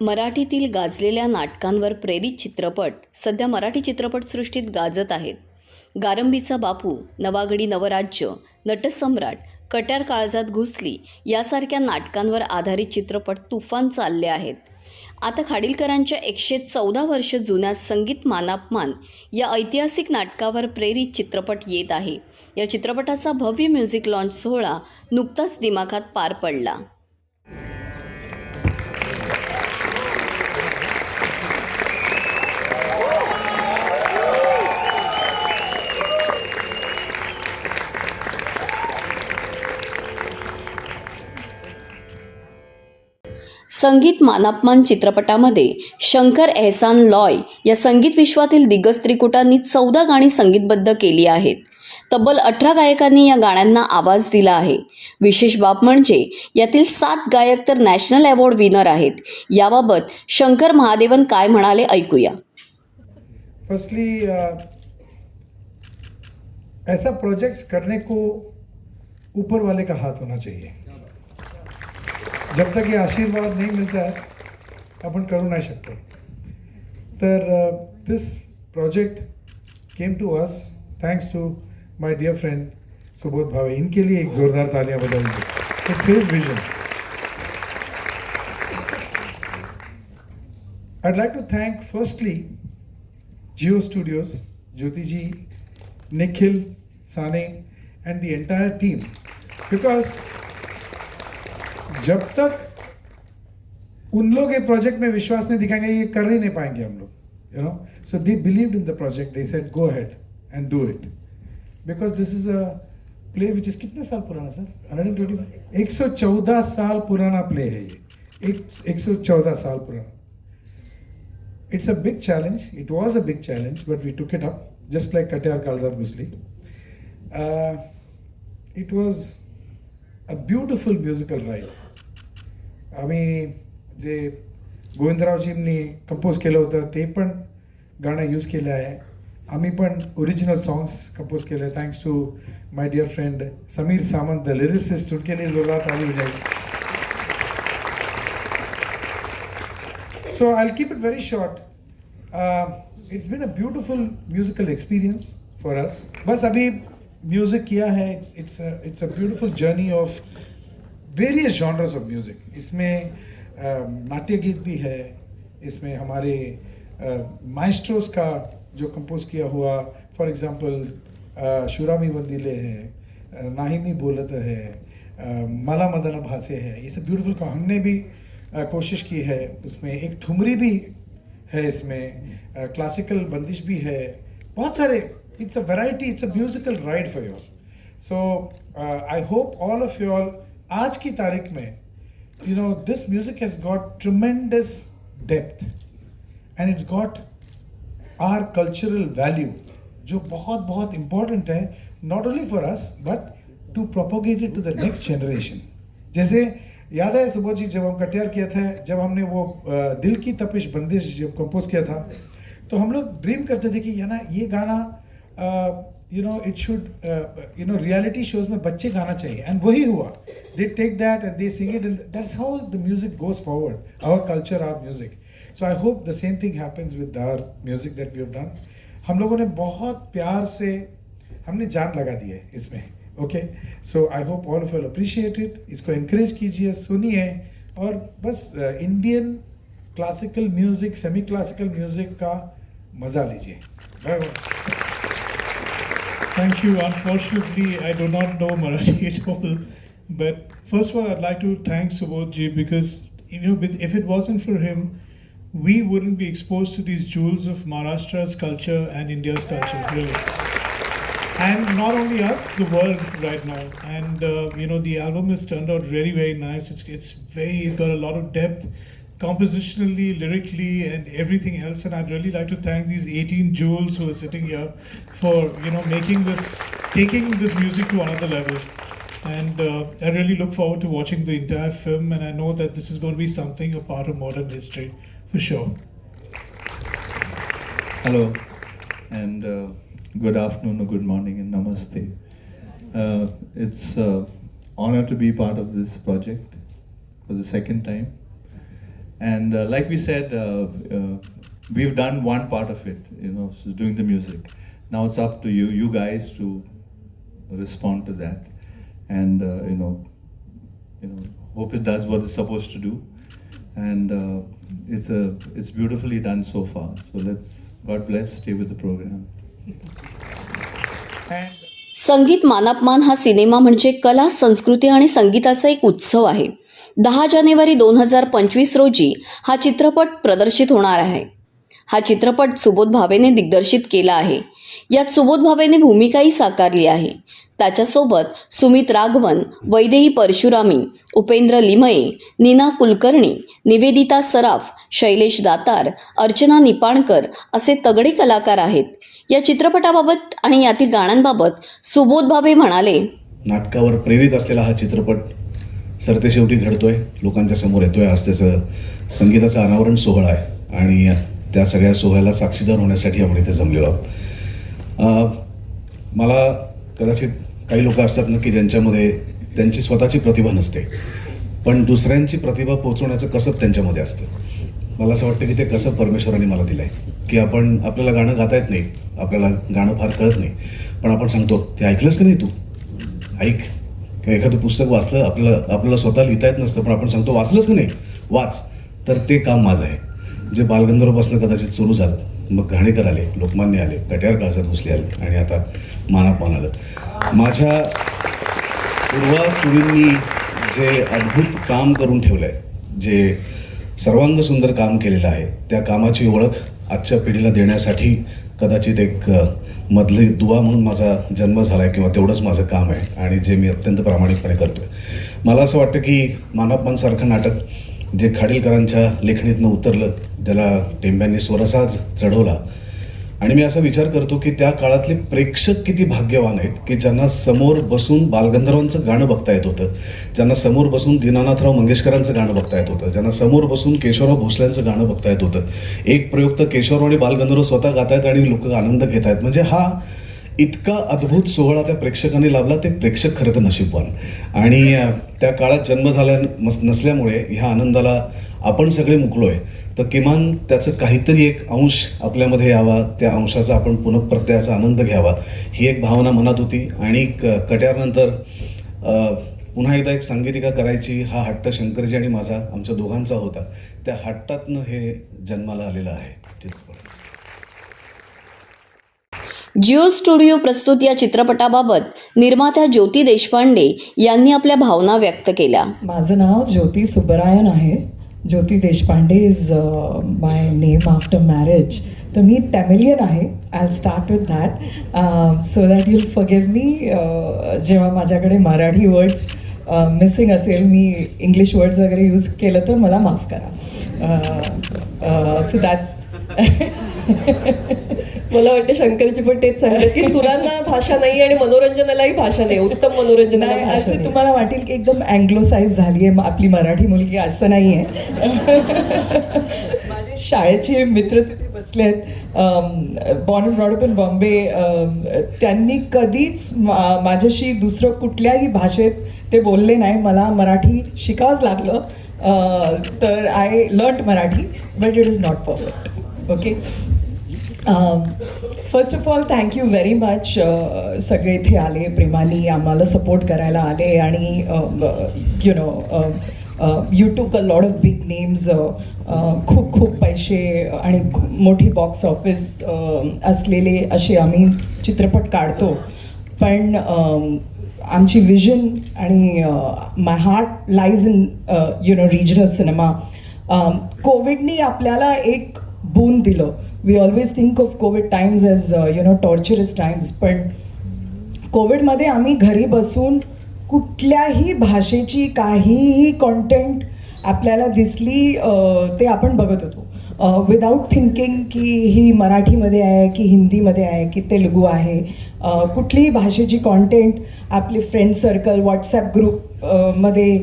मराठीतील गाजलेल्या नाटकांवर प्रेरित चित्रपट सध्या मराठी चित्रपटसृष्टीत गाजत आहेत. गारंबीचा बापू नवागडी नवराज्य नटसम्राट कट्यार काळजात घुसली यासारख्या नाटकांवर आधारित चित्रपट तुफान चालले आहेत. आता खाडीलकरांच्या एकशे चौदा वर्ष जुन्या संगीत मानापमान या ऐतिहासिक नाटकावर प्रेरित चित्रपट येत आहे. या चित्रपटाचा भव्य म्युझिक लॉन्च सोहळा नुकताच दिमाखात पार पडला. संगीत मानापमान चित्रपटामध्ये शंकर एहसान लॉय या संगीत विश्वातील दिग्गज त्रिकुटांनी चौदा गाणी संगीतबद्ध केली आहेत. तब्बल अठरा गायकांनी या गाण्यांना आवाज दिला आहे. विशेष बाब म्हणजे यातील सात गायक तर नॅशनल अवॉर्ड विनर आहेत. याबाबत शंकर महादेवन काय म्हणाले ऐकूया. फर्स्टली ऐसा प्रोजेक्ट करने को ऊपर वाले का हाथ होना चाहिए। जब तक ये आशीर्वाद नहीं मिलता है अपन करू नाही शकतो तर this project came to us thanks to my dear friend Subodh Bhave इनके लिए एक जोरदार तालियाँ बजाएँगे। It's his vision I'd like to thank firstly Geo Studios, Jyoti ji, Nikhil, Sane, and the entire team. Because जब तक उन लोग ये project में विश्वास नहीं दिखाएँगे ये कर ही नहीं पाएँगे हम लोग you know so they believe in the project they said go ahead and do it because this is a play which is कितने साल पुराना सर हंड्रेड ट्वेंटी एक सौ चौदह साल पुराना प्ले है ये। एक एक सौ चौदह साल पुराना। It's a big challenge it was a big challenge but we took it up just like Kalzat Gusli. Uh, it was a beautiful musical ride. आम्ही जे गोविंदरावजींनी कंपोज केलं होतं ते पण गाणं यूज केलं आहे. आम्ही पण ओरिजिनल सॉंग्स कंपोज केले thanks to my dear friend Sameer Samant the lyricist उनके लिए जोरदार ताली हो जाएगी So I'll keep it very short. Uh, it's been a beautiful musical बस अभी म्यूजिक किया है. It's it's a beautiful journey of various genres of music इसमें uh, नाट्य गीत भी है इसमें हमारे माइस्ट्रोस का जो कंपोज किया हुआ फॉर एग्जांपल शुरामी वंदिले है uh, नाहिमी बोलत है uh, मला मदन भासे है ये सब ब्यूटीफुल का हमने भी uh, कोशिश की है। उसमें एक ठुमरी भी है इसमें क्लासिकल बंदिश भी है। बहुत सारे it's a variety it's a musical ride for your so I hope all of you all आज की तारीख में you know this music has got tremendous depth and it's got our cultural value जो बहुत बहुत इंपॉर्टेंट है not only for us but to propagate it to the next generation जैसे याद है सुबोध जी जब हम कटियार किया था जब हमने वो अ, दिल की तपिश बंदिश जब कंपोज किया था तो हम लोग ड्रीम करते थे कि ये ना ये गाना you know it should you know reality shows में बच्चे गाना चाहिए। एंड वही हुआ। They take that and they sing it and that's how the music goes forward our culture our music so I hope the same thing happens with our music that we have done हम लोगों ने बहुत प्यार से हमने जान लगा दी है इसमें okay so I hope all of you appreciate it इसको एनकरेज कीजिए, सुनिए और बस Indian classical music semi classical music का मज़ा लीजिए। Bye Thank you. Unfortunately, I do not know Marathi at all. But first of all, I'd like to thank Subodhji because you know, if it wasn't for him, we wouldn't be exposed to these jewels of Maharashtra's culture and India's culture, really. And not only us, the world right now. And uh, you know, the album has turned out very, very nice. It's it's very it's got a lot of depth, compositionally, lyrically, and everything else. And I'd really like to thank these 18 jewels who are sitting here for you know making this, taking this music to another level. And uh, I really look forward to watching the entire film. And I know that this is going to be something a part of modern history for sure. Hello, and uh, good afternoon or good morning and namaste. Uh, it's uh, honor to be part of this project for the second time. And uh, like we said, uh, uh, we've done one part of it, you know, so doing the music. Now it's up to you, you guys, to respond to that, and uh, you know, you know, hope it does what it's supposed to do, and uh, it's a it's beautifully done so far. So let's God bless, stay with the program. And संगीत मानापमान हा cinema म्हणजे कला संस्कृती आणि संगीताचा एक उत्सव आहे दहा जानेवारी दोन हजार पंचवीस रोजी हा चित्रपट प्रदर्शित होणार आहे. हा चित्रपट सुबोध भावेने दिग्दर्शित केला आहे. यात सुबोध भावेने भूमिकाही साकारली आहे. त्याच्यासोबत सुमित राघवन वैदेही परशुरामी उपेंद्र लिमये नीना कुलकर्णी निवेदिता सराफ शैलेश दातार अर्चना निपाणकर असे तगडे कलाकार आहेत. या चित्रपटाबाबत आणि यातील गाण्यांबाबत सुबोध भावे म्हणाले नाटकावर प्रेरित असलेला हा चित्रपट सरतेशेवटी घडतोय लोकांच्या समोर येतोय. आज त्याचं संगीताचं अनावरण सोहळा आहे आणि त्या सगळ्या सोहळ्याला साक्षीदार होण्यासाठी आपण इथे जमलेलो आहोत. मला कदाचित काही लोक असतात ना की ज्यांच्यामध्ये त्यांची स्वतःची प्रतिभा नसते पण दुसऱ्यांची प्रतिभा पोचवण्याचं कसब त्यांच्यामध्ये असतं. मला असं वाटतं की ते कसं परमेश्वराने मला दिलं आहे की आपण आपल्याला गाणं गाता येत नाही आपल्याला गाणं फार कळत नाही पण आपण सांगतो ते ऐकलंस की नाही तू? ऐक. एखादं पुस्तक वाचलं आपल्याला आपल्याला स्वतः लिहिता येत नसतं पण आपण सांगतो वाचलंच का नाही? वाच. तर ते काम माझं आहे. जे बालगंधर्वपासून कदाचित सुरू झालं मग घाणेकर आले लोकमान्य आले कट्यार काळजात घुसले आले आणि आता मानापान आलं. माझ्या पूर्वासुरींनी जे अद्भुत काम करून ठेवलं आहे जे सर्वांग सुंदर काम केलेलं आहे त्या कामाची ओळख आजच्या पिढीला देण्यासाठी कदाचित एक मधली दुवा म्हणून माझा जन्म झाला आहे किंवा तेवढंच माझं काम आहे आणि जे मी अत्यंत प्रामाणिकपणे करतो आहे मला असं वाटतं की मानापमानसारखं नाटक जे खाडीलकरांच्या लेखणीतनं उतरलं ज्याला टेंब्यांनी स्वरसाज चढवला आणि मी असा विचार करतो की त्या काळातले प्रेक्षक किती भाग्यवान आहेत की ज्यांना समोर बसून बालगंधर्वांचं गाणं बघता येत होतं ज्यांना समोर बसून दीनानाथराव मंगेशकरांचं गाणं बघता येत होतं ज्यांना समोर बसून केशवराव भोसल्यांचं गाणं बघता येत होतं. एक प्रयोग तर केशवराव आणि बालगंधर्व स्वतः गातायत आणि लोक आनंद घेत आहेत म्हणजे हा इतका अद्भुत सोहळा त्या प्रेक्षकांनी लाभला ते प्रेक्षक खरं तर नशीबवान आणि त्या काळात जन्म झाल्या नस- नसल्यामुळे ह्या आनंदाला आपण सगळे मुकलो आहे तर किमान त्याचं काहीतरी एक अंश आपल्यामध्ये यावा त्या अंशाचा आपण पुनःप्रत्ययाचा आनंद घ्यावा ही एक भावना मनात होती. आणि क कट्यारनंतर पुन्हा एकदा एक सांगीतिका करायची हा हट्ट शंकरजी आणि माझा आमच्या दोघांचा होता. त्या हट्टातनं हे जन्माला आलेलं आहे चित्रपट. जिओ स्टुडिओ प्रस्तुत या चित्रपटाबाबत निर्मात्या ज्योती देशपांडे यांनी आपल्या भावना व्यक्त केल्या. माझं नाव ज्योती सुबरायन आहे. Jyoti Deshpande is my name after marriage तर मी टॅमिलियन आहे. I start with that so that you'll forgive me जेव्हा माझ्याकडे मराठी वर्ड्स मिसिंग uh, असेल मी इंग्लिश वर्ड्स वगैरे यूज केलं तर मला माफ करा. Uh, uh, सो दॅट्स मला वाटतं शंकरजी पण तेच सांगतात की सुरांना भाषा नाही आणि मनोरंजनालाही भाषा नाही उत्तम भाषा असं. तुम्हाला वाटेल की एकदम अँग्लोसाईज झाली आहे आपली मराठी मुलगी असं नाही आहे. माझे शाळेचे मित्र तिथे बसले आहेत. बॉर्न ब्रॉडअप इन बॉम्बे त्यांनी कधीच माझ्याशी दुसरं कुठल्याही भाषेत ते बोलले नाही. मला मराठी शिकावंच लागलं. तर I learn Marathi but it is not perfect okay first of all thank you very much सगळे इथे आले प्रेमाने आम्हाला सपोर्ट करायला आले आणि you know you took a lot of big names खूप खूप पैसे आणि मोठी बॉक्स ऑफिस uh, असलेले असे आम्ही चित्रपट काढतो. पण um, आमची विजन आणि my heart lies in you know regional cinema कोविडनी आपल्याला एक बून दिलं. We always think of COVID times as you know torturous times पण कोविडमध्ये आम्ही घरी बसून कुठल्याही भाषेची काहीही कॉन्टेंट आपल्याला दिसली ते आपण बघत होतो. विदाऊट थिंकिंग की ही मराठीमध्ये आहे की हिंदीमध्ये आहे की तेलुगू आहे. कुठलीही भाषेची कॉन्टेंट आपले फ्रेंड सर्कल व्हॉट्सॲप ग्रुपमध्ये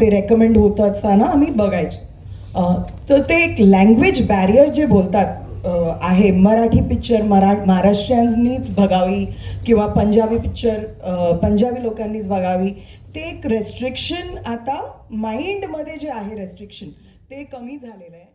ते रेकमेंड होत असताना आम्ही बघायचो. तर ते एक लँग्वेज बॅरियर जे बोलतात आहे. मराठी पिक्चर मरा महाराष्ट्रीयन्सनीच बघावी किंवा पंजाबी पिक्चर पंजाबी लोकांनीच बघावी. ते एक रेस्ट्रिक्शन आता माइंडमध्ये जे आहे रेस्ट्रिक्शन ते कमी झालेलं आहे.